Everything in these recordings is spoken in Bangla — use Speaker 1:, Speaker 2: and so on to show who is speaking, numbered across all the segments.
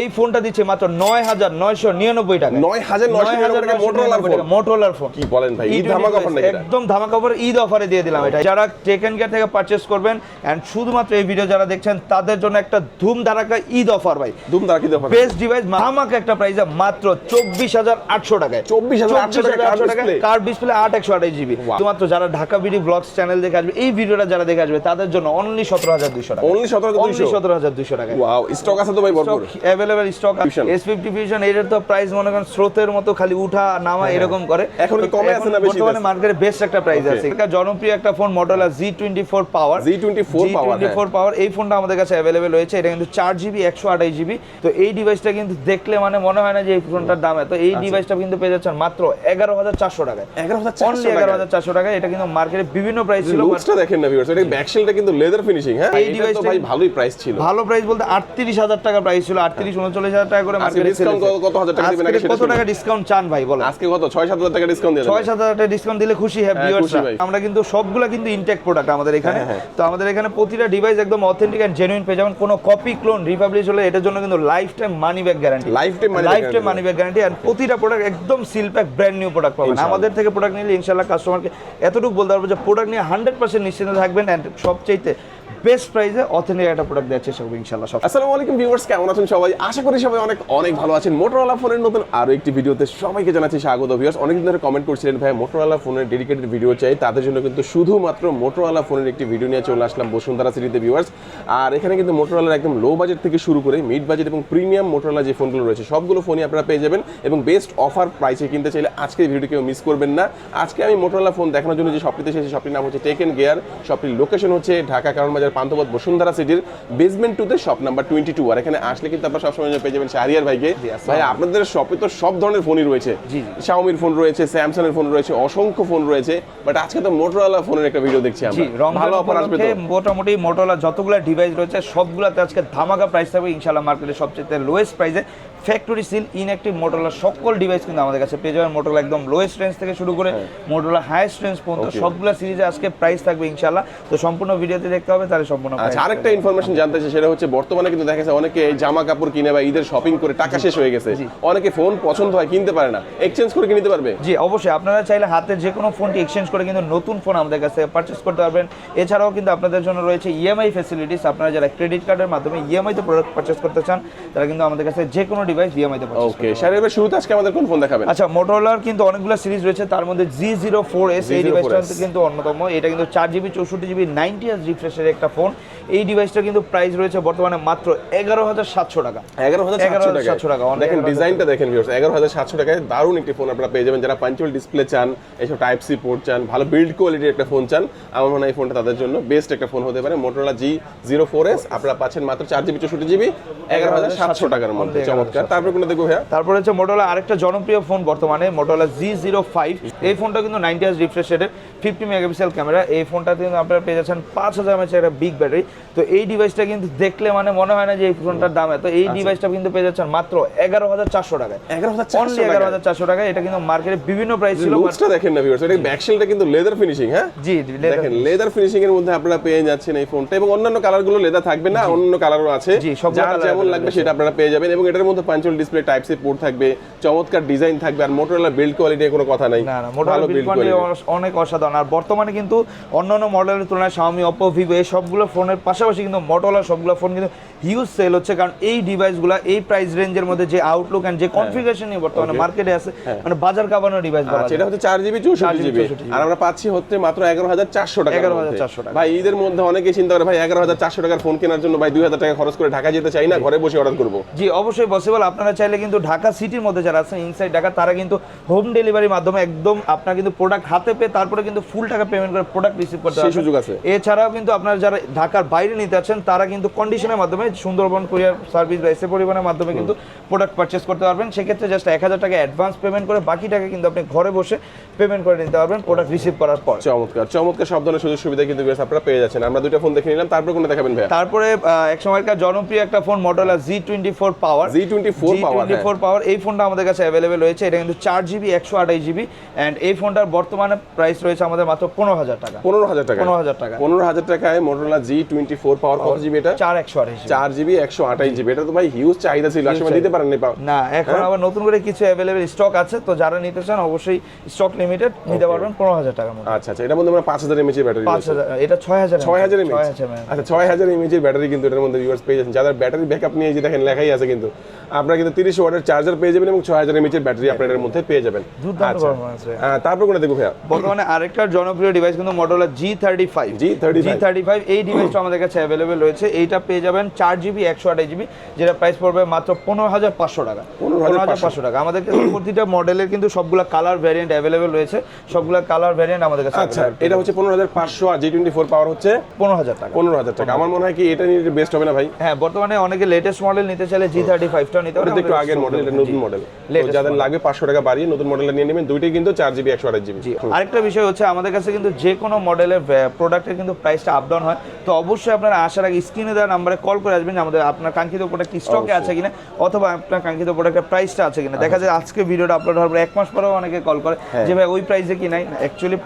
Speaker 1: এই ফোনটা দিচ্ছে মাত্র নয় হাজার নয়শো নিরানব্বই টাকা
Speaker 2: নয় হাজার নিরানব্বই টাকা মোটরোলার ফোন কি বলেন ভাই ঈদ ধামাকা অফার
Speaker 1: একদম ধামাকা অফার ঈদ অফারে দিয়ে দিলাম এটা। যারা টেকেন কেয়ার থেকে পারচেস করবেন এন্ড শুধুমাত্র এই ভিডিও যারা দেখছেন তাদের জন্য একটা ধুম ধারাকা ঈদ অফার ভাই।
Speaker 2: ধুম দাঁড়া কি অফার
Speaker 1: বেস্ট ডিভাইস ধামাকা একটা প্রাইসে মাত্র চব্বিশ হাজার আটশো টাকায়।
Speaker 2: 24,800 টাকা কার্ভ ডিসপ্লে।
Speaker 1: কার ডিসপ্লে আট একশো আঠাশ জিবি. শুধুমাত্র যারা ঢাকা বিডি ব্লগস চ্যানেল দেখে আসবে এই ভিডিওটা যারা দেখে আসবে তাদের জন্য অনলি সতেরো হাজার দুইশো টাকা
Speaker 2: 17,200
Speaker 1: সতেরো হাজার দুশো টাকা
Speaker 2: স্টক আছে তো ভাই ভরপুর।
Speaker 1: Available stock
Speaker 2: Fusion।
Speaker 1: S fifty fusion এটার তো প্রাইস মনে করেন স্রোতের মতো খালি উঠা নামা এরকম করে।
Speaker 2: হ্যাঁ, এখন কমে আছে না বেশি
Speaker 1: বর্তমানে মার্কেটে বেস্ট একটা প্রাইস আছে। এটা জনপ্রিয় একটা phone মডেলা G twenty four power
Speaker 2: Z24 power, হ্যাঁ।
Speaker 1: ফোর পাওয়ার এই ফোনটা আমাদের কাছে অ্যাভেলেবেল রয়েছে। এটা কিন্তু চার জিবি একশো আঠাশ জিবি তো এই ডিভাইসটা কিন্তু দেখলে মানে মনে হয় না যে এই ফোনটার দাম এত। এই
Speaker 2: আচ্ছা।
Speaker 1: ডিভাইসটা কিন্তু পেয়ে যাচ্ছেন মাত্র এগারো হাজার চারশো টাকায়।
Speaker 2: এগারো হাজার
Speaker 1: এগারো হাজার চারশো টাকায়। এটা কিন্তু মার্কেটে বিভিন্ন প্রাইস ছিল
Speaker 2: লুকসটা দেখেন না ভিউয়ার্স এটা ব্যাকশেলটা কিন্তু লেদার ফিনিশিং হ্যাঁ?
Speaker 1: এই
Speaker 2: এই ডিভাইসটা ভাই ভালোই প্রাইস ছিল।
Speaker 1: ভালো প্রাইস বলতে আটত্রিশ হাজার টাকা প্রাইস ছিল। আটত্রিশ উনচল্লিশ হাজার টাকা করে মার্কেটে
Speaker 2: কত- কত হাজার টাকা দিবেন
Speaker 1: কত টাকা ডিসকাউন্ট চান ভাই বলেন।
Speaker 2: আজকে কত? ছয় সাত হাজার টাকা ডিসকাউন্ট দিয়ে
Speaker 1: ছয় সাত হাজার টাকা ডিসকাউন্ট দিলে খুশি হ্যাঁ
Speaker 2: হ্যাঁ।
Speaker 1: আমরা কিন্তু সবগুলা কিন্তু ইনটেক প্রোডাক্ট আমাদের এখানে।
Speaker 2: হ্যাঁ।
Speaker 1: তো আমাদের এখানে প্রতিটা ডিভাইস একদম অথেন্টিক এন্ড জেনুইন পেয়ে যাবেন। কোনো কপি ক্লোন রিপাবলিশ হলে এটার জন্য কিন্তু lifetime money back guarantee
Speaker 2: money back
Speaker 1: lifetime. Money back guarantee and প্রতিটা প্রোডাক্ট একদম seal pack brand new product পাবেন। আমাদের থেকে প্রোডাক্ট নিলে ইনশাআল্লাহ কাস্টমারকে এতটুকু বলতে পারব যে প্রোডাক্ট নিয়ে হান্ড্রেড পার্সেন্ট নিশ্চিন্ত থাকবেন এন্ড সবচেয়ে বেস্ট প্রাইসে অথেন্টিক একটা প্রোডাক্ট দেওয়ার চেষ্টা করব ইনশাআল্লাহ সব।
Speaker 2: আসসালামু আলাইকুম ভিউয়ার্স, কেমন আছেন সবাই? আশা করি সবাই অনেক অনেক ভালো আছেন। মোটরোলা ফোনের নতুন আরও একটি ভিডিওতে সবাইকে জানাচ্ছি স্বাগত ভিউয়ার্স। অনেকদিন ধরে কমেন্ট করছিলেন, ভাই মোটরোলা ফোনের ডেডিকেটেড ভিডিও চাই। তাদের জন্য কিন্তু শুধুমাত্র মোটরোলা ফোনের একটি ভিডিও নিয়ে চলে আসলাম বসুন্ধরা সিটিতে ভিউয়ার্স। আর এখানে কিন্তু মোটরোলার একদম লো বাজেট থেকে শুরু করে মিড বাজেট এবং প্রিমিয়াম মোটরোলা যে ফোনগুলো রয়েছে, সবগুলো ফোনই আপনারা পেয়ে যাবেন এবং বেস্ট অফার প্রাইসে কিনতে চাইলে আজকের ভিডিও কেউ মিস করবেন না। আজকে আমি মোটরোলা ফোন দেখানোর জন্য যে শপটিতে এসেছি শপটির নাম হচ্ছে টেকেন গিয়ার শপটির লোকেশন হচ্ছে ঢাকা কারণ বাজার পান্থপথ বসুন্ধরা সিটির বেসমেন্ট টুতে শপ নাম্বার টোয়েন্টি টু আর এখানে আসলে কিন্তু আপনারা সবসময় পেয়ে যাবেন শাহরিয়ার ভাইকে। ভাই আপনাদের শপে তো সব ধরনের ফোনই রয়েছে। শাওমির ফোন রয়েছে স্যামসাং এর ফোন রয়েছে অসংখ্য ফোন রয়েছে। বাট আজকে তো মোটরোলা ফোনের একটা ভিডিও দেখছি আমরা। ভালো অফার আসবে তো?
Speaker 1: মোটামুটি মোটরোলা যতগুলো ডিভাইস রয়েছে সবগুলোতে আজকে ধামাকা প্রাইস থাকবে ইনশাআল্লাহ মার্কেটে সবচেয়ে লোয়েস্ট প্রাইসে ফ্যাক্টরি সিল ইনঅ্যাক্টিভ মোটরোলা সকল ডিভাইস কিন্তু আমাদের কাছে পেয়ে যাবেন। মোটরোলা একদম লোয়েস্ট রেঞ্জ থেকে শুরু করে মোটরোলা হাইয়েস্ট রেঞ্জ পর্যন্ত. সবগুলো সিরিজে আজকে প্রাইস থাকবে ইনশাআল্লাহ। তো সম্পূর্ণ ভিডিওতে দেখতে হবে তাহলে সম্পূর্ণ
Speaker 2: আচ্ছা আরেকটা ইনফরমেশন জানতে চাই সেটা হচ্ছে বর্তমানে কিন্তু দেখা যাচ্ছে অনেকে জামা কাপড় কিনে বা ঈদের শপিং করে টাকা শেষ হয়ে গেছে। অনেকে ফোন পছন্দ হয় কিনতে পারে না। এক্সচেঞ্জ করে কিনতে পারবে?
Speaker 1: জি অবশ্যই। আপনারা চাইলে হাতে যে কোনো ফোনটি এক্সচেঞ্জ করে কিন্তু নতুন ফোন আমাদের কাছে পারচেস করতে পারবেন। এছাড়াও কিন্তু আপনাদের জন্য রয়েছে ইএমআই ফ্যাসিলিটিস আপনারা যারা ক্রেডিট কার্ডের মাধ্যমে ইএমআই তে প্রোডাক্ট পারচেস করতে চান তারা কিন্তু আমাদের কাছে যে কোনো ডিভাইস ইএমআই তে
Speaker 2: ওকে স্যার এবার শুরুতে আজকে আমাদের কোন ফোন দেখাবেন?
Speaker 1: আচ্ছা মোটরোলার কিন্তু অনেকগুলো সিরিজ রয়েছে তার মধ্যে জি জিরো ফোর এস এই ডিভাইসটা কিন্তু অন্যতম। এটা কিন্তু চার জিবি চৌষট্টি জিবি নাইনটি এস রিফ্রেশের একটা ফোন এই ডিভাইসটা কিন্তু প্রাইস রয়েছে বর্তমানে মাত্র এগারো হাজার সাতশো টাকা।
Speaker 2: এগারো হাজার সাতশো
Speaker 1: 11,700 টাকা,
Speaker 2: দেখেন ডিজাইনটা দেখেন টাকায় দারুণ একটি ফোন আপনারা পেয়ে যাবেন। যারা পাঞ্চুয়াল ডিসপ্লে চান এইসব টাইপ সি পোর্ট চান ভালো বিল্ড কোয়ালিটির একটা ফোন চান আমার মনে হয় এই ফোনটা তাদের জন্য বেস্ট একটা ফোন হতে পারে। Motorola G zero four S আপনারা পাচ্ছেন মাত্র চার জিবি চৌষট্টি জিবি এগারো হাজার সাতশো টাকার মধ্যে। চমৎকার। তারপরে কোনো দেখব হ্যাঁ
Speaker 1: তারপরে হচ্ছে মোটোলা আরেকটা জনপ্রিয় ফোন বর্তমানে মোটোলা জি জিরো ফাইভ এই ফোনটা কিন্তু নাইনটি হার্স রিফ্রেশ রেটের ফিফটি মেগাপিক্সেল ক্যামেরা এই ফোনটাতে কিন্তু আপনারা পেয়ে যাচ্ছেন পাঁচ হাজার এমএচ একটা বিগ ব্যাটারি তো এই ডিভাইসটা কিন্তু দেখলে মানে মনে হয় না যে এই ফোনটার দাম এত। এই ডিভাইসটা কিন্তু পেয়ে যাচ্ছেন মাত্র এগারো হাজার চারশো টাকায়।
Speaker 2: এগারো হাজার
Speaker 1: অনলি এগারো হাজার চারশো টাকা এটা কিন্তু মার্কেটে বিভিন্ন প্রাইস ছিল
Speaker 2: লুকসটা দেখেন না ভিউর্স এটা ব্যাকশেলটা কিন্তু লেদার ফিনিশিং হ্যাঁ?
Speaker 1: জি
Speaker 2: দেখেন লেদার ফিনিশিং এর মধ্যে আপনারা পেয়ে যাচ্ছেন এই ফোনটা এবং অন্যান্য কালারগুলো লেদার থাকবে না অন্য কালারও আছে। যার যেমন লাগবে সেটা আপনারা পেয়ে যাবেন। এবং এটার মধ্যে punch hole display type C port থাকবে চমৎকার ডিজাইন থাকবে আর মোটরোলা বিল্ড কোয়ালিটি কোনো কথা নাই।
Speaker 1: না না মোটামুটি বিল্ড কোয়ালিটি অনেক অসাধারণ। আর বর্তমানে কিন্তু অন্যান্য মডেলের তুলনায় Xiaomi Oppo Vivo এই সবগুলো ফোনের পাশাপাশি কিন্তু Motorola সবগুলো ফোন কিন্তু হিউজ সেল হচ্ছে। কারণ এই ডিভাইসগুলো এই প্রাইস রেঞ্জের মধ্যে যে আউটলুক এন্ড যে কনফিগারেশন নিয়ে বর্তমানে মার্কেটে আছে মানে বাজার কাবানো ডিভাইস বলা
Speaker 2: আচ্ছা এটা হচ্ছে চার জিবি চৌষট্টি
Speaker 1: 4GB
Speaker 2: জিবি আর আমরা পাচ্ছি হচ্ছে মাত্র এগারো হাজার চারশো টাকা
Speaker 1: 11,400 টাকা।
Speaker 2: ভাই ঈদের মধ্যে অনেকেই চিন্তা করে ভাই এগারো হাজার চারশো টাকার ফোন কেনার জন্য ভাই দুই হাজার টাকা খরচ করে ঢাকা যেতে চাই না ঘরে বসে অর্ডার করব।
Speaker 1: জি অবশ্যই পসিবল আপনারা চাইলে কিন্তু ঢাকা সিটির মধ্যে যারা আছেন ইনসাইড ঢাকা তারা কিন্তু হোম ডেলিভারির মাধ্যমে একদম আপনার কিন্তু প্রোডাক্ট হাতে পেয়ে তারপরে কিন্তু ফুল টাকা পেমেন্ট করে প্রোডাক্ট রিসিভ করতে
Speaker 2: সুযোগ আছে।
Speaker 1: এছাড়াও কিন্তু আপনারা যারা ঢাকার বাইরে নিতে আছেন তারা কিন্তু কন্ডিশনের মাধ্যমে সুন্দরবন কুরিয়ার সার্ভিস বা এসে পরিবহনের মাধ্যমে কিন্তু প্রোডাক্ট পারচেস করতে পারবেন। সেক্ষেত্রে জাস্ট এক হাজার টাকা অ্যাডভান্স পেমেন্ট করে বাকি টাকা কিন্তু আপনি ঘরে বসে পেমেন্ট করে নিতে পারবেন প্রোডাক্ট রিসিভ করার পর।
Speaker 2: চমৎকার চমৎকার সব ধরনের সুযোগ সুবিধা কিন্তু আপনারা পেয়ে যাচ্ছেন। আমরা দুইটা ফোন দেখে নিলাম তারপর কোনটা দেখাবেন ভাই
Speaker 1: তারপরে এক সময়কার জনপ্রিয় একটা phone মডেলা G twenty four power
Speaker 2: Z24 power, হ্যাঁ।
Speaker 1: ফোর পাওয়ার এই ফোনটা আমাদের কাছে অ্যাভেলেবেল রয়েছে। এটা কিন্তু চার জিবি একশো আঠাশ জিবি অ্যান্ড এই ফোনটার বর্তমানে প্রাইস রয়েছে আমাদের মাত্র পনেরো হাজার টাকা।
Speaker 2: পনেরো হাজার টাকা।
Speaker 1: 15,000 টাকা।
Speaker 2: পনেরো হাজার টাকায় Motorola G twenty four power কত জিবি এটা?
Speaker 1: চার একশো আঠাশ
Speaker 2: চার জিবি একশো আঠাশ জিবি এটা তো ভাই হিউজ চাহিদা ছিল আসলে দিতে পারেন
Speaker 1: না এখন
Speaker 2: হ্যাঁ?
Speaker 1: আবার নতুন করে কিছু অ্যাভেলেবেল স্টক আছে তো যারা নিতে চান অবশ্যই স্টক লিমিটেড নিতে পারবেন পনেরো হাজার টাকার মধ্যে।
Speaker 2: আচ্ছা আচ্ছা এটার মধ্যে আমরা পাঁচ হাজার এমএচের ব্যাটারি
Speaker 1: হাজার এটা ছয় হাজার
Speaker 2: ছয় হাজার এমএচ
Speaker 1: হাজার।
Speaker 2: আচ্ছা ছয় হাজার এমএচের ব্যাটারি কিন্তু এটার মধ্যে ভিউয়ার্স পেয়ে যাচ্ছেন। যাদের ব্যাটারি ব্যাকআপ নিয়ে যে দেখেন লেখাই আছে কিন্তু। আপনারা কিন্তু তিরিশ ওয়াটের চার্জার পেয়ে যাবেন এবং ছয় হাজার এমএচের ব্যাটারি আপনার এর মধ্যে পেয়ে যাবেন। আচ্ছা। তারপর কোনটা দেখব ভাইয়া?
Speaker 1: বর্তমানে আরেকটা জনপ্রিয় ডিভাইস কিন্তু Motorola G thirty five
Speaker 2: G35
Speaker 1: G thirty five এই ডিভাইসটা আমাদের কাছে অ্যাভেলেবেল রয়েছে। এইটা পেয়ে যাবেন চার জিবি একশো আঠাশ জিবি যেটা প্রাইস পড়বে মাত্র পনেরো হাজার পাঁচশো টাকা। পনেরো হাজার পাঁচশো। টাকা। আমাদের কাছে প্রতিটা মডেলের কিন্তু সবগুলা কালার ভ্যারিয়েন্ট অ্যাভেলেবেল রয়েছে। সবগুলা কালার ভ্যারিয়েন্ট আমাদের কাছে
Speaker 2: আচ্ছা এটা হচ্ছে পনেরো হাজার পাঁচশো আর জি টোয়েন্টি ফোর পাওয়ার হচ্ছে
Speaker 1: পনেরো হাজার টাকা।
Speaker 2: পনেরো হাজার টাকা। আমার মনে হয় কি এটা নিয়ে বেস্ট হবে না ভাই?
Speaker 1: হ্যাঁ বর্তমানে অনেকে লেটেস্ট মডেল নিতে চাইলে জি থার্টি ফাইভটা নিতে
Speaker 2: ওটা একটু আগের মডেল নতুন মডেল যাদের পাঁচশো টাকা বাড়িয়ে নতুন মডেলটা নিয়ে নেবেন দুইটাই কিন্তু চার জিবি একশো আঠাশ জিবি
Speaker 1: আরেকটা বিষয় হচ্ছে আমাদের কাছে কিন্তু যে কোনো মডেলের প্রোডাক্টের কিন্তু প্রাইসটা আপ ডাউন হয়। তো অবশ্যই আপনারা আসার আগে স্ক্রিনে দেওয়া নাম্বারে কল করে আসবেন আমাদের আপনার কাঙ্ক্ষিত প্রোডাক্ট স্টকে আছে কিনা অথবা আপনার কাঙ্ক্ষিত প্রোডাক্টের প্রাইসটা আছে কিনা। দেখা যায় আজকে ভিডিওটা আপলোড হওয়ার পর এক মাস পরেও অনেকে কল করে যে ভাই ওই প্রাইসে কি নাই? অ্যাকচুয়ালি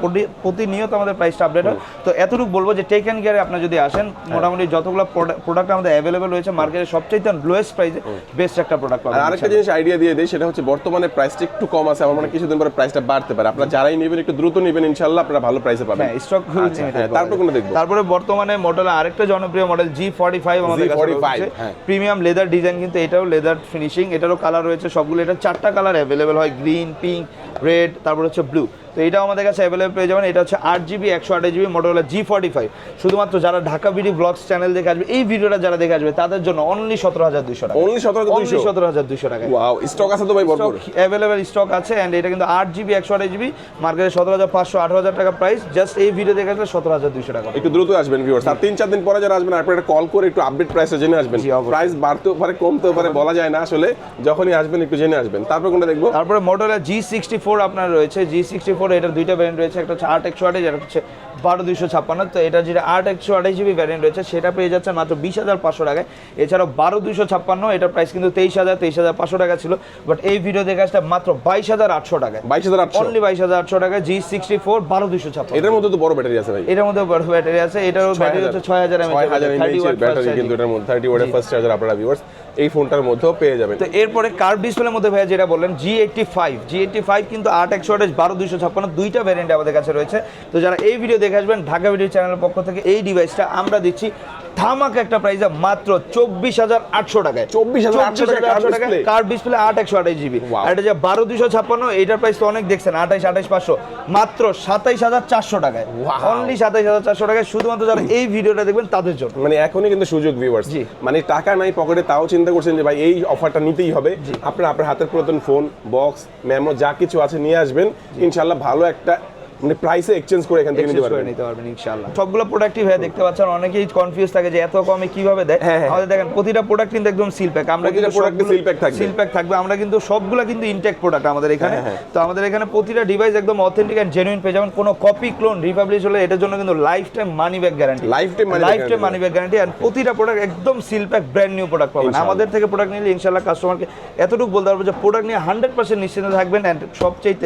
Speaker 1: প্রতিনিয়ত আমাদের প্রাইসটা আপডেট হয়। তো এতটুকু বলব যে টেক অ্যান্ড কেয়ারে আপনার যদি আসেন মোটামুটি যতগুলো প্রোডাক্ট আমাদের অ্যাভেলেবেল রয়েছে মার্কেটে সবচেয়ে লোয়েস্ট প্রাইসে বেস্ট একটা প্রোডাক্ট পাবেন আর
Speaker 2: আরেকটা জিনিস আইডিয়া দিয়ে দেয় সেটা হচ্ছে বর্তমানে প্রাইসটা একটু কম আছে আমার মনে হয় কিছুদিন পরে প্রাইসটা বাড়তে পারে। আপনারা যারাই নেবেন একটু দ্রুত নেবেন ইনশাল্লাহ আপনারা ভালো প্রাইসে পাবেন।
Speaker 1: হ্যাঁ স্টক
Speaker 2: আচ্ছা, হ্যাঁ, তারপর কোনটা দেখব?
Speaker 1: তারপরে বর্তমানে মডেল আরেকটা জনপ্রিয় মডেল জি ফর্টি ফাইভ আমাদের কাছে
Speaker 2: G45,
Speaker 1: রয়েছে। প্রিমিয়াম লেদার ডিজাইন কিন্তু এটাও লেদার ফিনিশিং এটারও কালার রয়েছে সবগুলো। এটা চারটা কালার অ্যাভেলেবেল হয় গ্রিন পিঙ্ক রেড তারপর হচ্ছে ব্লু তো এটাও আমাদের কাছে অ্যাভেলেবল পেয়ে যাবেন। এটা হচ্ছে আট জিবি একশো আঠাশ GB model G forty five শুধুমাত্র যারা ঢাকা বিডি ব্লগস চ্যানেল দেখে আসবে এই ভিডিওটা যারা দেখে আসবে তাদের জন্য অনলি সতেরো হাজার দুশো টাকা।
Speaker 2: অনলি সতেরো
Speaker 1: অনলি
Speaker 2: দুইশো?
Speaker 1: সতেরো হাজার দুশো টাকা
Speaker 2: ওয়াও স্টক আছে তো ভাই ভরপুর।
Speaker 1: অ্যাভেলেবেল স্টক আছে অ্যান্ড এটা কিন্তু আট জিবি একশো আঠাশ জিবি মার্কেটে সতেরো হাজার পাঁচশো আঠারো হাজার টাকা প্রাইস জাস্ট এই ভিডিও দেখে আসলে সতেরো হাজার দুশো টাকা।
Speaker 2: একটু দ্রুত আসবেন ভিউয়ার্স আর তিন চার দিন পরে যারা আসবেন আপনারা কল করে একটু আপডেট প্রাইসে জেনে আসবেন। প্রাইস বাড়তেও পারে কমতেও পারে বলা যায় না আসলে। যখনই আসবেন একটু জেনে আসবেন। তারপর কোনটা দেখব?
Speaker 1: তারপরে মোটরলা জি সিক্সটি ফোর আপনার রয়েছে। জি সিক্সটি ফোর এটার দুইটা ভ্যারিয়েন্ট রয়েছে একটা হচ্ছে আট একশো আঠাশ আর হচ্ছে বারো দুইশো ছাপ্পান্ন। তো এটা যেটা আট একশো আঠাশ জিবি ভ্যারিয়েন্ট রয়েছে সেটা পেয়ে যাচ্ছে মাত্র বিশ হাজার পাঁচশো টাকায়। এছাড়াও বারো দুইশো ছাপ্পান্ন এটার প্রাইস কিন্তু তেইশ হাজার তেইশ হাজার পাঁচশো টাকা ছিল। বাট এই ভিডিও দেখে আসলে মাত্র বাইশ হাজার আটশো টাকায়।
Speaker 2: বাইশ হাজার আটশো।
Speaker 1: অনলি বাইশ হাজার আটশো টাকা জি সিক্সটি ফোর বারো দুইশো ছাপ্পান্ন।
Speaker 2: এটার মধ্যে তো বড় ব্যাটারি আছে ভাই।
Speaker 1: এটার মধ্যে বড় ব্যাটারি আছে এটারও ব্যাটারি হচ্ছে ছয় হাজার
Speaker 2: ছয় হাজার এমএএইচ ব্যাটারি কিন্তু এটার মধ্যে থার্টি ওয়াটের ফার্স্ট চার্জার আপনারা ভিউয়ার্স এই ফোনটার মধ্যেও পেয়ে যাবেন।
Speaker 1: তো এরপরে কার্ভ ডিসপ্লের মধ্যে ভাইয়া যেটা বললেন G eighty five G eighty five কিন্তু আট একশো আঠাশ বারো দুইশো ছাপ্পান্ন দুইটা ভ্যারিয়েন্ট আমাদের কাছে রয়েছে। তো যারা এই ভিডিও দেখে আসবেন ঢাকা ভিডিও চ্যানেলের পক্ষ থেকে এই ডিভাইসটা আমরা দিচ্ছি। ধামাক একটা প্রাইসে মাত্র চব্বিশ হাজার আটশো টাকায়।
Speaker 2: 24,800 টাকা curved display?
Speaker 1: কার্ভ ডিসপ্লে আট একশো আঠাশ জিবি আর এটা যে বারো দুইশো ছাপ্পান্ন এইটার প্রাইস তো অনেক দেখছেন আঠাইশ আঠাইশ পাঁচশো। মাত্র সাতাইশ হাজার চারশো টাকায়। অনলি সাতাইশ হাজার চারশো টাকায় শুধুমাত্র যারা এই ভিডিওটা দেখবেন তাদের জন্য।
Speaker 2: মানে এখনই কিন্তু সুযোগ ভিউয়ার্স। মানে টাকা নাই পকেটে তাও চিন্তা করছেন যে ভাই এই অফারটা নিতেই হবে। আপনার আপনার হাতের পুরাতন ফোন বক্স মেমো যা কিছু আছে নিয়ে আসবেন। ইনশাল্লাহ ভালো একটা মানে প্রাইসে এক্সচেঞ্জ করে এখান থেকে নিতে পারবেন।
Speaker 1: নিতে পারবেন ইনশাআল্লাহ। সবগুলো প্রোডাক্টই ভাই দেখতে পাচ্ছেন অনেকেই কনফিউজ থাকে যে এত কমে কীভাবে দেয়।
Speaker 2: হ্যাঁ, হ্যাঁ।
Speaker 1: আমাদের দেখেন প্রতিটা প্রোডাক্ট কিন্তু একদম সিল প্যাক আমরা কিন্তু
Speaker 2: এ seal pack থাকবে।
Speaker 1: সিল প্যাক থাকবে। আমরা কিন্তু সবগুলো কিন্তু ইনটেক প্রোডাক্ট আমাদের এখানে।
Speaker 2: হ্যাঁ,
Speaker 1: তো আমাদের এখানে প্রতিটা ডিভাইস একদম অথেন্টিক এন্ড জেনুইন পেয়ে যাবেন। কোনো কপি ক্লোন রিপাবলিশ হলে এটার জন্য কিন্তু lifetime money back guarantee
Speaker 2: money back
Speaker 1: lifetime money back guarantee and প্রতিটা প্রোডাক্ট একদম seal pack brand new product পাবেন। আমাদের থেকে প্রোডাক্ট নিলে ইনশাআল্লাহ কাস্টমারকে এতটুকু বলতে পারব যে প্রোডাক্ট নিয়ে হান্ড্রেড পার্সেন্ট নিশ্চিন্ত থাকবেন। অ্যান্ড সবচেয়ে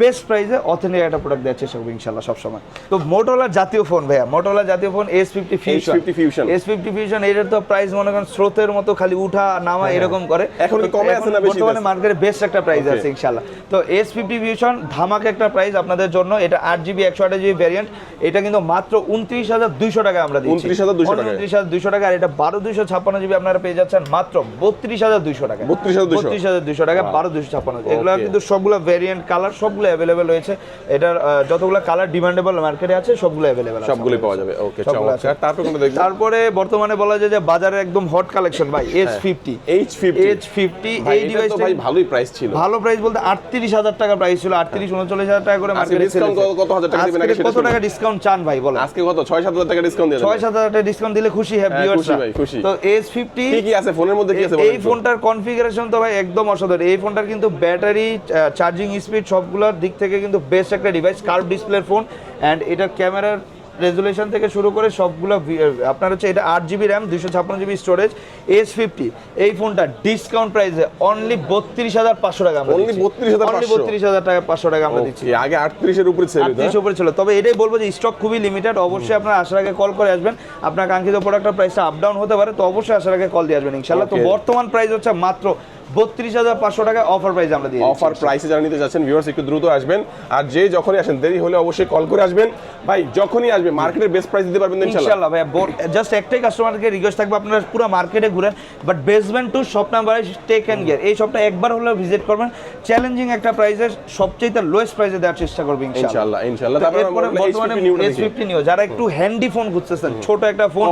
Speaker 1: বেস্ট প্রাইসে অথেন্টিক একটা প্রোডাক্ট দেওয়ার চেষ্টা করব ইনশাল্লাহ সবসময়। তো মোটোলার জাতীয় ফোন ভাইয়া মোটোলার জাতীয় phone S fifty fusion
Speaker 2: H50
Speaker 1: S fifty fusion এটার তো প্রাইস মনে করেন স্রোতের মতো খালি উঠা নামা এরকম করে।
Speaker 2: হ্যাঁ, এখন কমে আছে না বেশি
Speaker 1: বর্তমানে মার্কেটে বেস্ট একটা প্রাইস আছে ইনশাল্লাহ তো এস ফিফটি ফিউশন ধামাক একটা প্রাইস আপনাদের জন্য। এটা আট জিবি একশো আঠাশ জিবি ভ্যারিয়েন্ট এটা কিন্তু মাত্র উনত্রিশ হাজার দুইশো টাকা আমরা দিচ্ছি।
Speaker 2: 29,200 টাকায়।
Speaker 1: উনত্রিশ হাজার দুইশো টাকা আর এটা বারো দুইশো ছাপ্পান্ন জিবি আপনারা পেয়ে যাচ্ছেন মাত্র বত্রিশ হাজার দুইশো টাকা। বত্রিশ হাজার দুইশো। টাকা বারো দুইশো ছাপ্পান্ন। এগুলো কিন্তু সবগুলো ভ্যারিয়েন্ট কালার সবগুলো অ্যাভেলেবেল রয়েছে। এটার যতগুলো কালার ডিমান্ডেবল মার্কেটে আছে সবগুলো অ্যাভেলেবেল
Speaker 2: সবগুলোই পাওয়া যাবে। ওকে
Speaker 1: সবগুলো।
Speaker 2: চমৎকার। তারপর কোনটা দেখব?
Speaker 1: তারপরে বর্তমানে বলা যায় যে বাজারে একদম হট কালেকশন ভাই S fifty
Speaker 2: H fifty
Speaker 1: H fifty এই ডিভাইসটা
Speaker 2: ভাই ভালোই প্রাইস ছিল।
Speaker 1: ভালো প্রাইস বলতে আটত্রিশ হাজার টাকা প্রাইস ছিল আটত্রিশ উনচল্লিশ হাজার টাকা করে মার্কেটে
Speaker 2: discount কত- কত হাজার টাকা দিবেন?
Speaker 1: কত টাকা ডিসকাউন্ট চান ভাই বলো
Speaker 2: আজকে কত? ছয় সাত হাজার টাকা ডিসকাউন্ট দিয়ে
Speaker 1: ছয় সাত হাজার টাকা ডিসকাউন্ট দিলে খুশি হ্যাঁ
Speaker 2: হ্যাঁ, খুশি ভাই, খুশি।
Speaker 1: তো এস ফিফটি
Speaker 2: কি কি আছে? ফোনের মধ্যে কি আছে? বলেন
Speaker 1: এই ফোনটার কনফিগারেশন তো ভাই একদম অসাধারণ। এই ফোনটার কিন্তু ব্যাটারি চার্জিং স্পিড সবগুলোর দিক থেকে কিন্তু বেস্ট একটা ডিভাইস কার্ভ ডিসপ্লের ফোন অ্যান্ড এটার ক্যামেরার রেজুলেশন থেকে শুরু করে সবগুলো আপনার হচ্ছে এটা আট জিবি র্যাম দুশো ছাপ্পান্ন জিবি স্টোরেজ এস ফিফটি এই ফোনটা ডিসকাউন্ট প্রাইসে অনলি বত্রিশ হাজার পাঁচশো টাকা আমরা
Speaker 2: Only
Speaker 1: দিচ্ছি।
Speaker 2: 32,500
Speaker 1: Only 32,000 টাকা পাঁচশো টাকা আমরা দিচ্ছি।
Speaker 2: আগে আটত্রিশের উপরে সেল হতো
Speaker 1: আটত্রিশ উপরে ছিল। তবে এটাই বলব যে স্টক খুবই লিমিটেড অবশ্যই আপনার আসার আগে কল করে আসবেন। আপনার কাঙ্ক্ষিত প্রোডাক্টের প্রাইসটা আপ ডাউন হতে পারে তো অবশ্যই আসার আগে কল দিয়ে আসবেন ইনশাল্লাহ তো বর্তমান প্রাইস হচ্ছে মাত্র বত্রিশ হাজার পাঁচশো টাকা অফার প্রাইস আমরা দিয়ে
Speaker 2: অফার প্রাইসে যারা নিতে যাচ্ছেন ভিউয়ার্স একটু দ্রুত আসবেন। আর যে যখনই আসেন দেরি হলে অবশ্যই কল করে আসবেন। ভাই যখনই আসবেন মার্কেটের বেস্ট প্রাইস দিতে পারবেন ইনশাআল্লাহ।
Speaker 1: ভাইয়া জাস্ট একটাই কাস্টমারকে রিকোয়েস্ট থাকবে আপনারা পুরো মার্কেটে ঘুরেন। But basement two shop number tech and gear এই শপটা একবার হলেও ভিজিট করবেন। চ্যালেঞ্জিং একটা প্রাইসে সবচেয়ে লোয়েস্ট প্রাইসে দেওয়ার চেষ্টা করবে ইনশাল্লাহ
Speaker 2: ইনশাআল্লাহ ইনশাআল্লাহ। তারপরে
Speaker 1: বর্তমানে এস ফিফটি নিও যারা একটু হ্যান্ডি ফোন খুঁজতেছেন ছোট একটা ফোন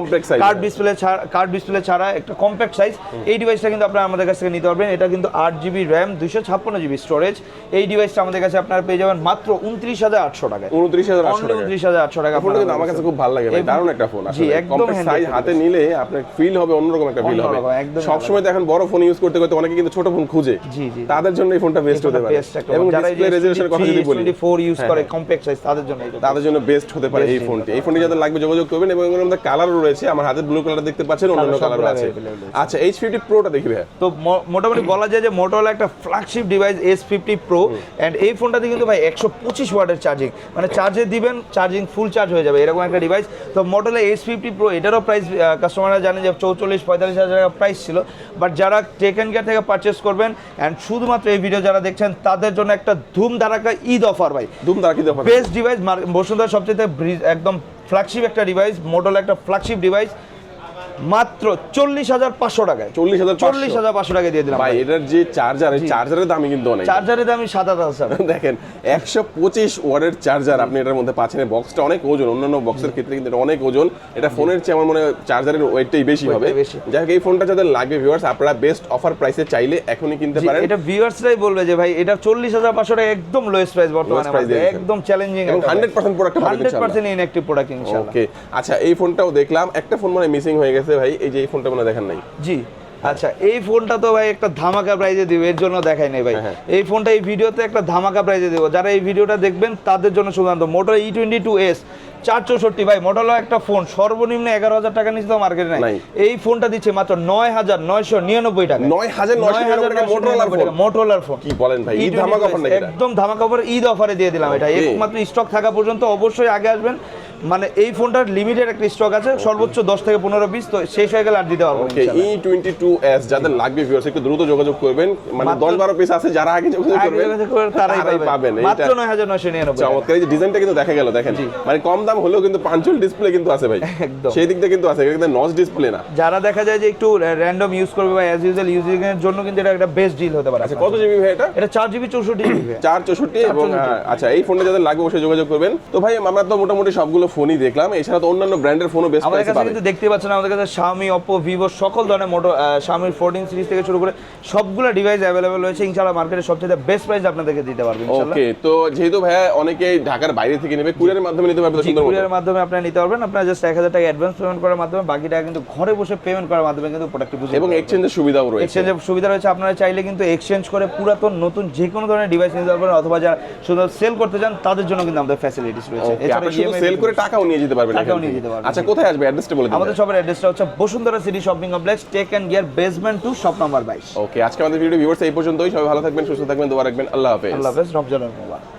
Speaker 1: কার্ড ডিসপ্লে ছাড়া কার্ড ডিসপ্লে ছাড়া একটা কম্প্যাক্ট সাইজ এই ডিভাইসটা কিন্তু আপনারা আমাদের কাছ থেকে নিতে পারবেন। এটা কিন্তু আট জিবি র্যাম দুইশো ছাপ্পান্ন জিবি স্টোরেজ এই ডিভাইসটা আমাদের কাছে আপনারা পেয়ে যাবেন মাত্র উনত্রিশ হাজার আটশো টাকায়।
Speaker 2: উনত্রিশ হাজার আটশো টাকা
Speaker 1: উনত্রিশ হাজার আটশো টাকা
Speaker 2: ফোনটা কিন্তু আমার কাছে খুব ভালো লাগে ভাই। দারুণ একটা ফোন
Speaker 1: জি, একদম
Speaker 2: সাইজ হাতে নিলে আপনার ফিল হবে অন্যরকম একটা ফিল হবে। সবসময় দেখেন বড় ফোন ইউজ করতে করতে অনেকে কিন্তু ছোট ফোন খুঁজে।
Speaker 1: জি, জি।
Speaker 2: তাদের জন্য এই ফোনটা বেস্ট হতে পারে। এবং ডিসপ্লে রেজোলিউশনের কথা যদি বলি
Speaker 1: ফোর ইউজ
Speaker 2: হ্যাঁ,
Speaker 1: করে। কম্প্যাক্ট সাইজ তাদের জন্য
Speaker 2: তাদের জন্য বেস্ট হতে পারে এই ফোনটি এই ফোনটি যাদের লাগবে যোগাযোগ করবেন এবং এর মধ্যে কালারও রয়েছে। আমার হাতে ব্লু কালার দেখতে পাচ্ছেন অন্যান্য
Speaker 1: সবগুলো
Speaker 2: কালারও আছে আচ্ছা এইচ ফিফটি প্রোটা দেখি ভাই
Speaker 1: তো মো- মোটামুটি বলা যায় যে মোটোলা একটা flagship device S fifty pro and এই ফোনটাতে কিন্তু ভাই একশো পঁচিশ ওয়াটের চার্জিং মানে চার্জে দিবেন চার্জিং ফুল চার্জ হয়ে যাবে এরকম একটা ডিভাইস তো মোটোলা এস ফিফটি প্রো এটারও প্রাইস কাস্টমাররা জানেন যে চৌচল্লিশ পঁয়তাল্লিশ হাজার টাকা প্রাইস ছিল। বাট যারা টেকেন কেয়ার থেকে পারচেস করবেন অ্যান্ড শুধুমাত্র এই ভিডিও যারা দেখছেন তাদের জন্য একটা ধুম ধারাকা ঈদ অফার ভাই।
Speaker 2: ধুম তারা কি দেখাবে
Speaker 1: বেস্ট ডিভাইস বসুন্ধরা সবচেয়ে ব্রিজ একদম ফ্ল্যাগশিপ একটা ডিভাইস মোটল একটা ফ্ল্যাগশিপ ডিভাইস মাত্র চল্লিশ হাজার পাঁচশো টাকায়।
Speaker 2: চল্লিশ হাজার
Speaker 1: চল্লিশ হাজার পাঁচশো টাকা দিয়ে দিলাম
Speaker 2: ভাই এটার যে চার্জার এই চার্জারের দামই কিন্তু অনেক।
Speaker 1: চার্জারের দামই সাত হাজার
Speaker 2: দেখেন একশো পঁচিশ ওয়ার্ডের চার্জার আপনি এটার মধ্যে পাচ্ছেন। বক্সটা অনেক ওজন অন্যান্য বক্সের ক্ষেত্রে কিন্তু এটা অনেক ওজন। এটা ফোনের চেয়ে আমার মনে হয় চার্জারের ওয়েটটাই বেশি হবে। যাই হোক এই ফোনটা যাদের লাগবে ভিউয়ার্স আপনারা বেস্ট অফার প্রাইসে চাইলে এখনই কিনতে পারেন।
Speaker 1: এটা ভিউয়ার্সরাই বলবে যে ভাই এটা চল্লিশ হাজার পাঁচশো টাকা একদম লোয়েস্ট প্রাইস বর্তমানে। একদম চ্যালেঞ্জিং
Speaker 2: এবং 100% product পাবেন
Speaker 1: হান্ড্রেড পার্সেন্ট ইনঅ্যাক্টিভ প্রোডাক্ট ইনশাল্লাহ
Speaker 2: ওকে আচ্ছা এই ফোনটাও দেখলাম। একটা ফোন মানে মিসিং হয়ে গেছে। ভাই এই যে এই ফোনটা মনে দেখেন নাই।
Speaker 1: জি আচ্ছা এই ফোনটা তো ভাই একটা ধামাকা প্রাইজে দিব এর জন্য দেখাই নাই ভাই।
Speaker 2: হ্যাঁ, হ্যাঁ।
Speaker 1: এই ফোনটা এই ভিডিওতে একটা ধামাকা প্রাইজে দেবো। যারা এই ভিডিওটা দেখবেন তাদের জন্য শুধুমাত্র Moto E twenty two S চার চৌষট্টি ভাই মোটরলা একটা ফোন সর্বনিম্ন এগারো হাজার টাকা নিচে তো মার্কেটে নাই। এই ফোনটা দিচ্ছে মাত্র নয় হাজার নয়শো নিরানব্বই টাকা।
Speaker 2: নয় হাজার টাকা ফোন। কি বলেন ভাই ধামাকা অফার
Speaker 1: একদম ধামাকা অফার ঈদ অফারে দিয়ে দিলাম এটা। একমাত্র স্টক থাকা পর্যন্ত অবশ্যই আগে আসবেন। মানে এই ফোনটার লিমিটেড একটা স্টক আছে সর্বোচ্চ দশ থেকে পনেরো পিস তো শেষ হয়ে গেলে আর দিতে পারব।
Speaker 2: ই টোয়েন্টি টু এস যাদের লাগবে ভিউয়ার্স একটু দ্রুত যোগাযোগ করবেন। মানে দশ বারো পিস আছে যারা আগে যোগাযোগ করবেন
Speaker 1: তারাই
Speaker 2: পাবেন।
Speaker 1: মাত্র নয় হাজার নয়শো নিরানব্বই।
Speaker 2: চমৎকার। ডিজাইনটা কিন্তু দেখা গেল দেখেন। মানে কম দাম হলেও কিন্তু পাঞ্চুয়াল ডিসপ্লে কিন্তু আছে ভাই।
Speaker 1: একদম।
Speaker 2: সেই দিক দিয়ে কিন্তু আছে কিন্তু নচ ডিসপ্লে না।
Speaker 1: যারা দেখা যায় যে একটু র্যান্ডম ইউজ করবে বা অ্যাজ ইউজুয়াল ইউজিং এর জন্য কিন্তু এটা একটা বেস্ট ডিল হতে পারে।
Speaker 2: আচ্ছা কত জিবি ভাই এটা?
Speaker 1: এটা চার জিবি চৌষট্টি জিবি
Speaker 2: চার চৌষট্টি এবং আচ্ছা এই ফোনটা যাদের লাগবে অবশ্যই যোগাযোগ করবেন। তো ভাই আমরা তো মোটামুটি সবগুলো ফোনই দেখলাম। এছাড়া তো অন্যান্য ব্র্যান্ডের ফোনও বেস্ট
Speaker 1: আমাদের কাছে কিন্তু দেখতে পাচ্ছেন আমাদের কাছে Xiaomi Oppo Vivo সকল ধরনের মোটো Xiaomi 14 সিরিজ থেকে শুরু করে সবগুলো ডিভাইস অ্যাভেলেবল রয়েছে। ইনশাআল্লাহ মার্কেটে সবচেয়ে বেস্ট প্রাইস আপনাদেরকে দিতে পারব ইনশাআল্লাহ।
Speaker 2: ওকে তো যেহেতু ভাইয়া অনেকে ঢাকার বাইরে থেকে নেবে কুরিয়ারের মাধ্যমে নিতে পারবে তো
Speaker 1: কুরিয়ারের মাধ্যমে আপনারা নিতে পারবেন। আপনারা জাস্ট এক হাজার টাকা অ্যাডভান্স পেমেন্ট করার মাধ্যমে বাকি টাকা কিন্তু ঘরে বসে পেমেন্ট করার মাধ্যমে কিন্তু প্রোডাক্টটি বুঝে
Speaker 2: এবং এক্সচেঞ্জের সুবিধাও রয়েছে।
Speaker 1: এক্সচেঞ্জের সুবিধা রয়েছে। আপনারা চাইলে কিন্তু এক্সচেঞ্জ করে পুরাতন নতুন যে কোনো ধরনের ডিভাইস নিতে পারবেন অথবা যারা শুধু সেল করতে চান তাদের জন্য কিন্তু আমাদের ফ্যাসিলিটিস রয়েছে।
Speaker 2: আপনি শুধু সেল করে টাকাও নিয়ে যেতে পারবেন
Speaker 1: টাকাও নিয়ে যেতে পারবেন,
Speaker 2: আচ্ছা কোথায় আসবে? অ্যাড্রেসটা বলে দিন।
Speaker 1: আমাদের সবার অ্যাড্রেসটা হচ্ছে Bashundhara city shopping complex tech and gear basement two shop number বাইশ।
Speaker 2: ওকে আজকে আমাদের ভিডিও ভিউয়ার্স এই পর্যন্তই। সবাই ভালো থাকবেন সুস্থ থাকবেন দোয়া রাখবেন। আল্লাহ হাফেজ।
Speaker 1: আল্লাহ হাফেজ রমজানের মোবারক।